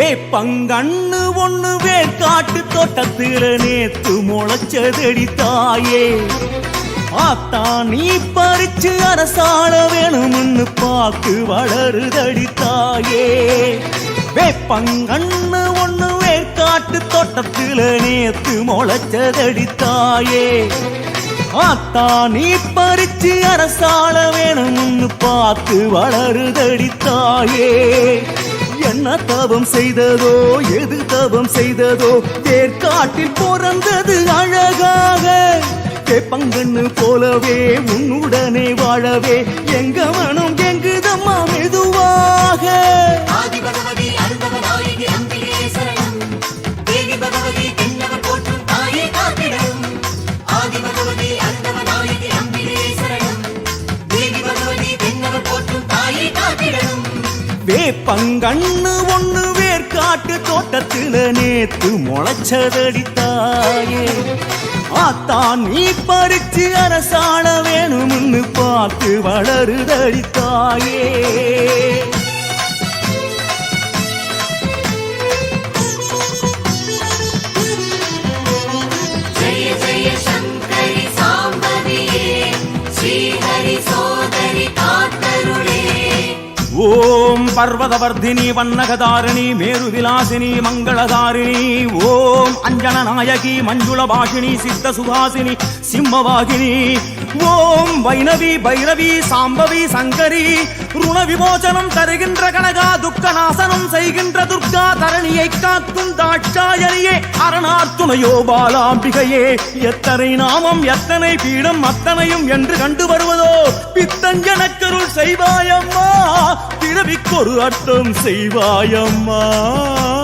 வேப்பங்கண்ணு ஒண்ணு வேர்க்காட்டு தோட்டத்தில நேத்து முளைச்சதடி தாயே. ஆத்தா நீ பறிச்சு அரசாள வேணும்னு பார்த்து வளருதடி தாயே. வேப்பங்கண்ணு ஒண்ணு வேர்க்காட்டு தோட்டத்தில நேத்து முளைச்சதடி தாயே. ஆத்தா நீ பறிச்சு அரசாள வேணும்னு பார்த்து வளருதடி தாயே. என்ன தவம் செய்ததோ எது தவம் செய்ததோ தேர்காட்டில் பிறந்தது அழகாக. கேப்பங்கண்ணு போலவே உன்னுடனே வாழவே எங்க மனம் எங்கு பங்கண்ணு ஒண்ணு வேர்க்காட்டு தோட்டத்துல நேத்து முளைச்சதடித்தாயே. ஆத்தான் நீ பறிச்சு அரசாண வேணும்னு பார்த்து வளருதடித்தாயே. ఓం పర్వతవర్ధిని వన్నగదారిణి మేరు విలాసిని మంగళదారిణి ఓం అంజన నాయకి మంజుల భాషిణి సిద్ధ సుభాసిని సింహవాగిని ஓம் வைணவி பைரவி சாம்பவி சங்கரி ருண விமோசனம் தருகின்ற கனகா துக்க நாசனம் செய்கின்ற துர்கா தரணியை காக்கும் தாட்சாயணியே அரணார் துணையோ பாலாம்பிகையே. எத்தனை நாமம் எத்தனை பீடம் அத்தனையும் என்று கண்டு வருவதோ பித்தஞ்சனக்கருள் செய்வாயம்மா பிறவிக்கொரு அர்த்தம் செய்வாயம்மா.